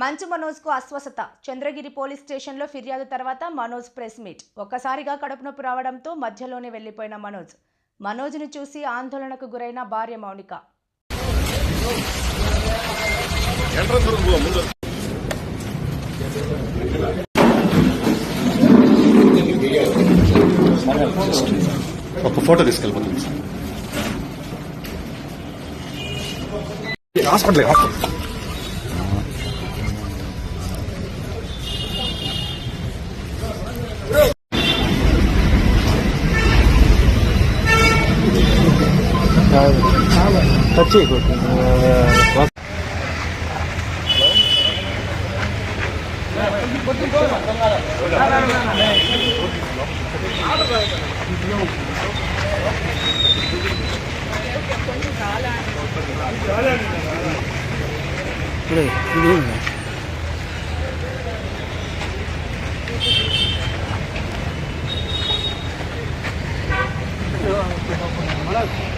మంచు మనోజ్కు అస్వస్థత. చంద్రగిరి పోలీస్ స్టేషన్లో ఫిర్యాదు తర్వాత మనోజ్ ప్రెస్ మీట్. ఒక్కసారిగా కడుపు నొప్పి రావడంతో మధ్యలోనే వెళ్ళిపోయిన మనోజ్. మనోజ్ను చూసి ఆందోళనకు గురైన భార్య మౌనిక. ఎంట్రన్స్ వరకు పో, ముందు ఒక ఫోటో తీసుకెళ్ళిపోతుంది sir hospital hospital